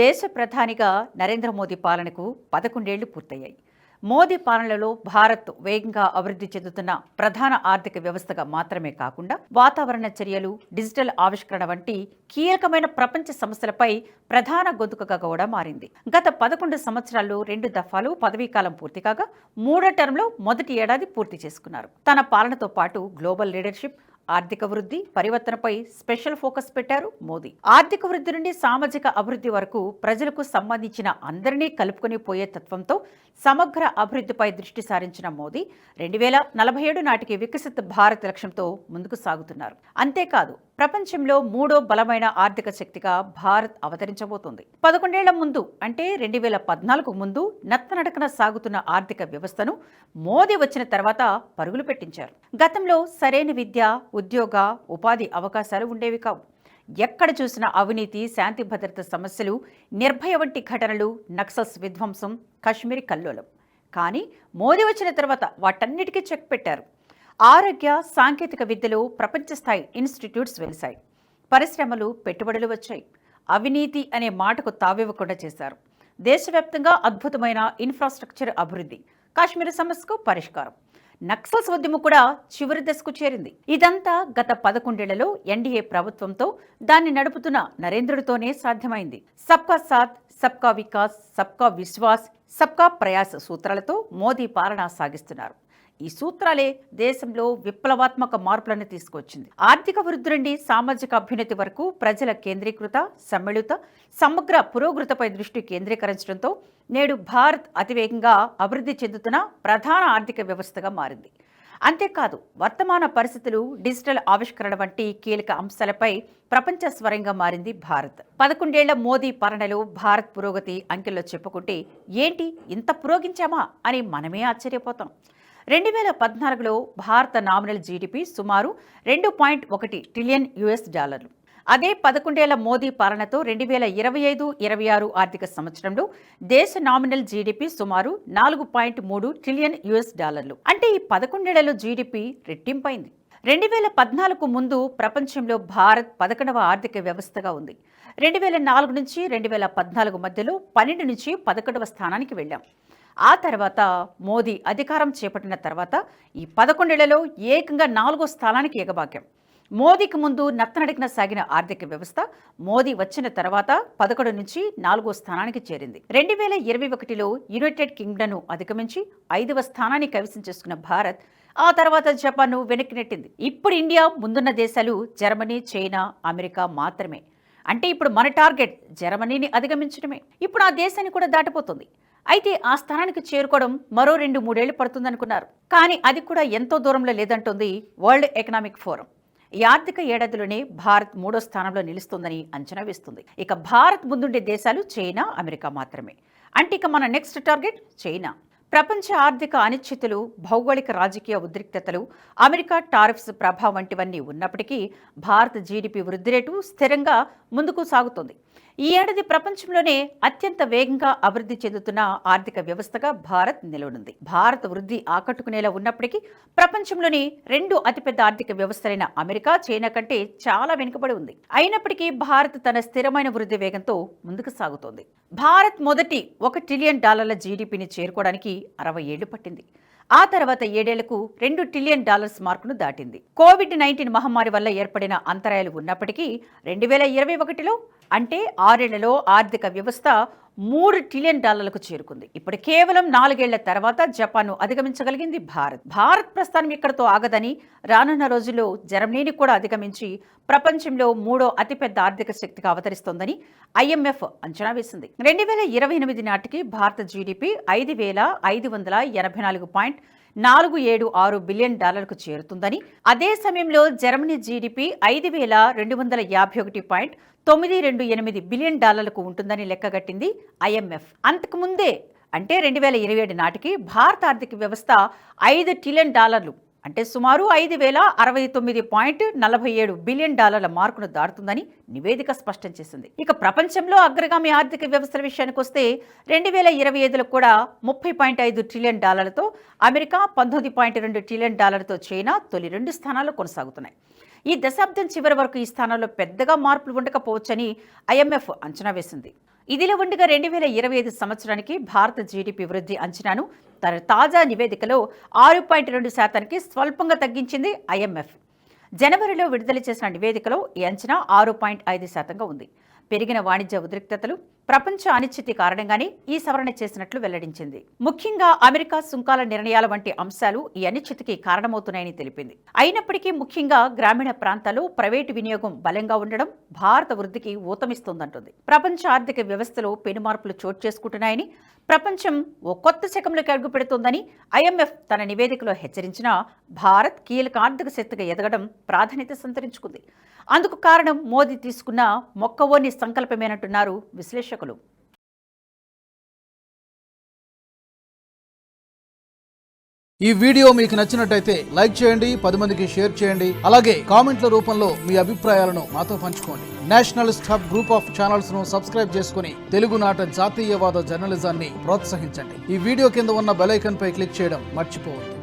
దేశ ప్రధానిగా నరేంద్ర మోదీ పాలనకు పదకొండేళ్ళు పూర్తయ్యాయి. మోదీ పాలనలో భారత్ వేగంగా అభివృద్ధి చెందుతున్న ప్రధాన ఆర్థిక వ్యవస్థగా మాత్రమే కాకుండా వాతావరణ చర్యలు డిజిటల్ ఆవిష్కరణ వంటి కీలకమైన ప్రపంచ సమస్యలపై ప్రధాన గొంతుకగా కూడా మారింది. గత పదకొండు సంవత్సరాల్లో రెండు దఫాలు పదవీకాలం పూర్తి కాగా మూడో టర్మ్లో మొదటి ఏడాది పూర్తి చేసుకున్నారు. తన పాలనతో పాటు గ్లోబల్ లీడర్షిప్ ఆర్థిక వృద్ధి పరివర్తనపై స్పెషల్ ఫోకస్ పెట్టారు మోదీ. ఆర్థిక వృద్ధి నుండి సామాజిక అభివృద్ధి వరకు ప్రజలకు సంబంధించిన అందరినీ కలుపుకొని పోయే తత్వంతో సమగ్ర అభివృద్ధిపై దృష్టి సారించిన మోదీ రెండు వేల నలభై ఏడు నాటికి వికసిత్ భారత్ లక్ష్యంతో ముందుకు సాగుతున్నారు. అంతేకాదు ప్రపంచంలో మూడో బలమైన ఆర్థిక శక్తిగా భారత్ అవతరించబోతోంది. పదకొండేళ్ళ ముందు అంటే రెండు వేల పద్నాలుగు ముందు నత్తనడకన సాగుతున్న ఆర్థిక వ్యవస్థను మోదీ వచ్చిన తర్వాత పరుగులు పెట్టించారు. గతంలో సరైన విద్య ఉద్యోగ ఉపాధి అవకాశాలు ఉండేవి కావు. ఎక్కడ చూసిన అవినీతి శాంతి భద్రత సమస్యలు నిర్భయ వంటి ఘటనలు నక్సల్స్ విధ్వంసం కశ్మీర్ కల్లోలం. కానీ మోదీ వచ్చిన తర్వాత వాటన్నిటికీ చెక్ పెట్టారు. ఆరోగ్య సాంకేతిక విద్యలో ప్రపంచ స్థాయి ఇన్స్టిట్యూట్స్ వెలిశాయి. పరిశ్రమలు పెట్టుబడులు వచ్చాయి. అవినీతి అనే మాటకు తావివ్వకుండా చేశారు. దేశవ్యాప్తంగా అద్భుతమైన ఇన్ఫ్రాస్ట్రక్చర్ అభివృద్ధి. కాశ్మీర్ సమస్యకు పరిష్కారం. నక్సల్స్ ఉద్యమం కూడా చివరి దశకు చేరింది. ఇదంతా గత పదకొండేళ్ళలో ఎన్డీఏ ప్రభుత్వంతో దాన్ని నడుపుతున్న నరేంద్రుడితోనే సాధ్యమైంది. సబ్కా సాత్ సబ్కా వికాస్ సబ్కా విశ్వాస్ సబ్కా ప్రయాస సూత్రాలతో మోదీ పాలన సాగిస్తున్నారు. ఈ సూత్రాలే దేశంలో విప్లవాత్మక మార్పులను తీసుకొచ్చింది. ఆర్థిక వృద్ధి నుండి సామాజిక అభ్యున్నతి వరకు ప్రజల కేంద్రీకృత సమ్మిళిత సమగ్ర పురోగతిపై దృష్టి కేంద్రీకరించడంతో నేడు భారత్ అతివేగంగా అభివృద్ధి చెందుతున్న ప్రధాన ఆర్థిక వ్యవస్థగా మారింది. అంతేకాదు వర్తమాన పరిస్థితులు డిజిటల్ ఆవిష్కరణ వంటి కీలక అంశాలపై ప్రపంచ స్వరంగా మారింది భారత్. పదకొండేళ్ళ మోదీ పాలనలో భారత్ పురోగతి అంకెల్లో చెప్పుకుంటే ఏంటి ఇంత పురోగించామా అని మనమే ఆశ్చర్యపోతాం. రెండు వేల పద్నాలుగులో భారత నామినల్ జీడిపి సుమారు రెండు పాయింట్ ఒకటి ట్రిలియన్ యుఎస్ డాలర్లు. అదే పదకొండేళ్ళ మోదీ పాలనతో రెండు వేల ఇరవై ఐదు ఇరవై ఆరు ఆర్థిక సంవత్సరంలో దేశ నామినల్ జీడిపి సుమారు నాలుగు పాయింట్ మూడు ట్రిలియన్ యుఎస్ డాలర్లు. అంటే ఈ పదకొండేళ్ళలో జీడిపి రెట్టింపైంది. రెండు వేల పద్నాలుగు ముందు ప్రపంచంలో భారత్ పదకొండవ ఆర్థిక వ్యవస్థగా ఉంది. రెండు వేల నాలుగు నుంచి రెండు వేల పద్నాలుగు మధ్యలో పన్నెండు నుంచి పదకొండవ స్థానానికి వెళ్ళాం. ఆ తర్వాత మోదీ అధికారం చేపట్టిన తర్వాత ఈ పదకొండేళ్ళలో ఏకంగా నాలుగో స్థానానికి ఎగబాకాం మోదీకి ముందు నత్తనడికిన సాగిన ఆర్థిక వ్యవస్థ మోదీ వచ్చిన తర్వాత పదకొండు నుంచి నాలుగో స్థానానికి చేరింది. రెండు వేల ఇరవై ఒకటిలో యునైటెడ్ కింగ్డమ్ను అధిగమించి ఐదవ స్థానాన్ని కవిసం చేసుకున్న భారత్ ఆ తర్వాత జపాన్ను వెనక్కి నెట్టింది. ఇప్పుడు ఇండియా ముందున్న దేశాలు జర్మనీ చైనా అమెరికా మాత్రమే. అంటే ఇప్పుడు మన టార్గెట్ జర్మనీని అధిగమించడమే. ఇప్పుడు ఆ దేశాన్ని కూడా దాటిపోతుంది. అయితే ఆ స్థానానికి చేరుకోవడం మరో రెండు మూడేళ్ళు పడుతుందనుకున్నారు. కానీ అది కూడా ఎంతో దూరంలో లేదంటుంది వరల్డ్ ఎకనామిక్ ఫోరం. ఈ ఆర్థిక ఏడాదిలోనే భారత్ మూడో స్థానంలో నిలుస్తుందని అంచనా వేస్తుంది. ఇక భారత్ ముందుండే దేశాలు చైనా అమెరికా మాత్రమే. అంటే ఇక మన నెక్స్ట్ టార్గెట్ చైనా. ప్రపంచ ఆర్థిక అనిశ్చితులు భౌగోళిక రాజకీయ ఉద్రిక్తతలు అమెరికా టారిఫ్స్ ప్రభావం వంటివన్నీ ఉన్నప్పటికీ భారత జీడిపి వృద్ధి రేటు స్థిరంగా ముందుకు సాగుతోంది. ఈ ఏడాది ప్రపంచంలోనే అత్యంత వేగంగా అభివృద్ధి చెందుతున్న ఆర్థిక వ్యవస్థగా భారత్ నిలవనుంది. భారత వృద్ధి ఆకట్టుకునేలా ఉన్నప్పటికీ ప్రపంచంలోని రెండు అతిపెద్ద ఆర్థిక వ్యవస్థలైన అమెరికా చైనా కంటే చాలా వెనుకబడి ఉంది. అయినప్పటికీ భారత్ తన స్థిరమైన వృద్ధి వేగంతో ముందుకు సాగుతోంది. భారత్ మొదటి ఒక ట్రిలియన్ డాలర్ల జీడిపిని చేరుకోవడానికి అరవై ఏళ్ళు పట్టింది. ఆ తర్వాత ఏడేళ్ళకు రెండు ట్రిలియన్ డాలర్స్ మార్కును దాటింది. కోవిడ్ నైన్టీన్ మహమ్మారి వల్ల ఏర్పడిన అంతరాయాలు ఉన్నప్పటికీ రెండు వేల ఇరవై ఒకటిలో అంటే ఆరేళ్ళలో ఆర్థిక వ్యవస్థ మూడు ట్రిలియన్ డాలర్లకు చేరుకుంది. ఇప్పుడు కేవలం నాలుగేళ్ళ తర్వాత జపాన్ను అధిగమించగలిగింది భారత్. భారత్ ప్రస్థానం ఇక్కడతో ఆగదని రానున్న రోజుల్లో జర్మనీని కూడా అధిగమించి ప్రపంచంలో మూడో అతిపెద్ద ఆర్థిక శక్తిగా అవతరిస్తోందని ఐఎంఎఫ్ అంచనా వేసింది. రెండు వేల ఇరవై ఎనిమిది నాటికి భారత జీడిపి ఐదు వేల ఐదు వందల ఎనభై నాలుగు పాయింట్ నాలుగు ఏడు ఆరు బిలియన్ డాలర్కు చేరుతుందని. అదే సమయంలో జర్మనీ జీడిపి ఐదు వేల రెండు వందల యాభై ఒకటి పాయింట్ తొమ్మిది రెండు ఎనిమిది బిలియన్ డాలర్లకు ఉంటుందని లెక్కగట్టింది ఐఎంఎఫ్ అంతకుముందే అంటే రెండు వేల ఇరవై ఏడు నాటికి భారత ఆర్థిక వ్యవస్థ ఐదు ట్రిలియన్ డాలర్లు అంటే సుమారు ఐదు వేల అరవై తొమ్మిది పాయింట్ నలభై ఏడు బిలియన్ డాలర్ల మార్కును దాటుతుందని నివేదిక స్పష్టం చేసింది. ఇక ప్రపంచంలో అగ్రగామి ఆర్థిక వ్యవస్థల విషయానికి వస్తే రెండు వేల ఇరవై ఐదులో కూడా ముప్పై పాయింట్ ఐదు ట్రిలియన్ డాలర్లతో అమెరికా పంతొమ్మిది పాయింట్ రెండు ట్రిలియన్ డాలర్లతో చైనా తొలి రెండు స్థానాల్లో కొనసాగుతున్నాయి. ఈ దశాబ్దం చివరి వరకు ఈ స్థానంలో పెద్దగా మార్పులు ఉండకపోవచ్చని ఐఎంఎఫ్ అంచనా వేసింది. ఇదిలా ఉండగా రెండు వేల ఇరవై ఐదు సంవత్సరానికి భారత జీడిపి వృద్ధి అంచనాను తన తాజా నివేదికలో ఆరు పాయింట్ రెండు శాతానికి స్వల్పంగా తగ్గించింది ఐఎంఎఫ్ జనవరిలో విడుదల చేసిన నివేదికలో ఈ అంచనా ఆరు పాయింట్ ఐదు శాతంగా ఉంది. పెరిగిన వాణిజ్య ఉద్రిక్తతలు ప్రపంచ అనిశ్చితి కారణంగానే ఈ సవరణ చేసినట్లు వెల్లడించింది. ముఖ్యంగా అమెరికా సుంకాల నిర్ణయాల వంటి అంశాలు ఈ అనిశ్చితికి కారణమవుతున్నాయని తెలిపింది. అయినప్పటికీ ముఖ్యంగా గ్రామీణ ప్రాంతాల్లో ప్రైవేటు వినియోగం బలంగా ఉండడం భారత వృద్ధికి ఊతమిస్తోందంటుంది. ప్రపంచ ఆర్థిక వ్యవస్థలో పెనుమార్పులు చోటు చేసుకుంటున్నాయని ప్రపంచం ఓ కొత్త శకంలోకి అడుగుపెడుతోందని ఐఎంఎఫ్ తన నివేదికలో హెచ్చరించినా భారత్ కీలక ఆర్థిక శక్తిగా ఎదగడం ప్రాధాన్యత సంతరించుకుంది. అందుకు కారణం మోదీ తీసుకున్న మొక్కవోని సంకల్పమేనంటున్నారు విశ్లేషకులు. ఈ వీడియో మీకు నచ్చినట్టయితే లైక్ చేయండి పది మందికి షేర్ చేయండి అలాగే కామెంట్ల రూపంలో మీ అభిప్రాయాలను మాతో పంచుకోండి. నేషనలిస్ట్ హబ్ గ్రూప్ ఆఫ్ ఛానల్స్ను సబ్స్క్రైబ్ చేసుకుని తెలుగునాట జాతీయవాద జర్నలిజాన్ని ప్రోత్సహించండి. ఈ వీడియో కింద ఉన్న బెలైకన్ పై క్లిక్ చేయడం మర్చిపోవద్దు.